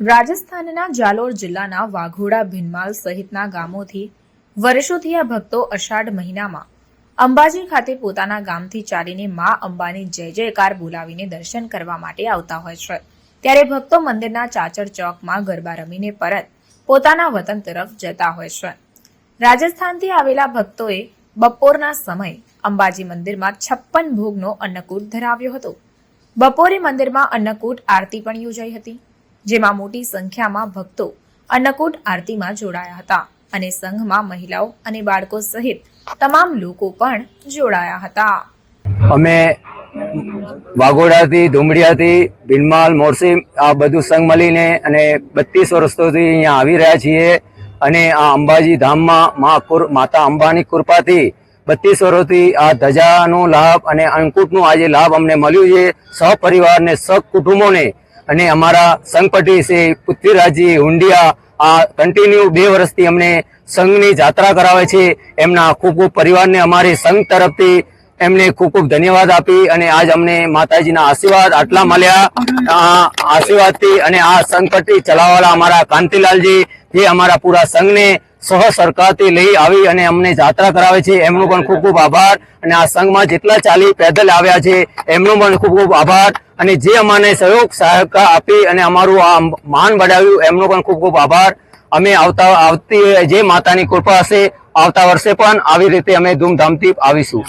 રાજસ્થાનના જાલોર જિલ્લાના વાઘોડા ભીનમાલ સહિતના ગામોથી વર્ષોથી આ ભક્તો અષાઢ મહિનામાં અંબાજી ખાતે પોતાના ગામથી ચાલીને મા અંબાની જય જયકાર બોલાવીને દર્શન કરવા માટે આવતા હોય છે. ત્યારે ભક્તો મંદિરના ચાચર ચોકમાં ગરબા રમીને પરત પોતાના વતન તરફ જતા હોય છે. રાજસ્થાનથી આવેલા ભક્તોએ બપોરના સમયે અંબાજી મંદિરમાં છપ્પન ભોગનો અન્નકૂટ ધરાવ્યો હતો. બપોરે મંદિરમાં અન્નકૂટ આરતી પણ યોજાઈ હતી, જેમાં મોટી સંખ્યામાં ભક્તો અન્નકૂટ આરતીમાં જોડાયા હતા અને સંઘમાં મહિલાઓ અને બાળકો સહિત તમામ લોકો પણ જોડાયા હતા. અમે વાઘોડાથી, ધુમડિયાથી ભીનમાલ મોરસી આ બધું સંઘ મળીને અને બત્રીસ વર્ષોથી અહીંયા આવી રહ્યા છીએ અને આ અંબાજી ધામમાં મા માતા અંબાની કૃપાથી બત્રીસ વર્ષોથી આ ધજાનો લાભ અને અંકુટનો આજે લાભ અમને મળ્યું છે, સહપરિવારને, સહકુટુંબોને અને અમારા સંઘપતિ શ્રી પૃથ્વીરાજજી હુંડિયા આ કન્ટિન્યુ બે વર્ષથી અમને સંઘની જાત્રા કરાવે છે. એમના ખૂબ ખૂબ પરિવારને અમારી સંઘ તરફથી એમને ખૂબ ખૂબ ધન્યવાદ આપી અને આજ અમને માતાજીના આશીર્વાદ આટલા મળ્યા. આ આશીર્વાદથી અને આ સંકટથી ચલાવવાળા અમારા કાંતિલાલજી, જે અમારા પૂરા સંઘને સહ સરકારથી લઈ આવી અને અમને જાત્રા કરાવે છે. એમનો પણ ખૂબ ખૂબ આભાર. અને આ સંઘમાં જેટલા ચાલી પેદલ આવ્યા છે, એમનો પણ ખૂબ ખૂબ આભાર. અને જે અમને સહયોગ સહાયતા આપી અને અમારું આ માન બઢાવ્યું, એમનો પણ ખૂબ ખૂબ આભાર. અમે આવતા, આવતી જે માતાની કૃપા હશે, આવતા વર્ષે પણ આવી રીતે અમે ધૂમધામથી આવીશું.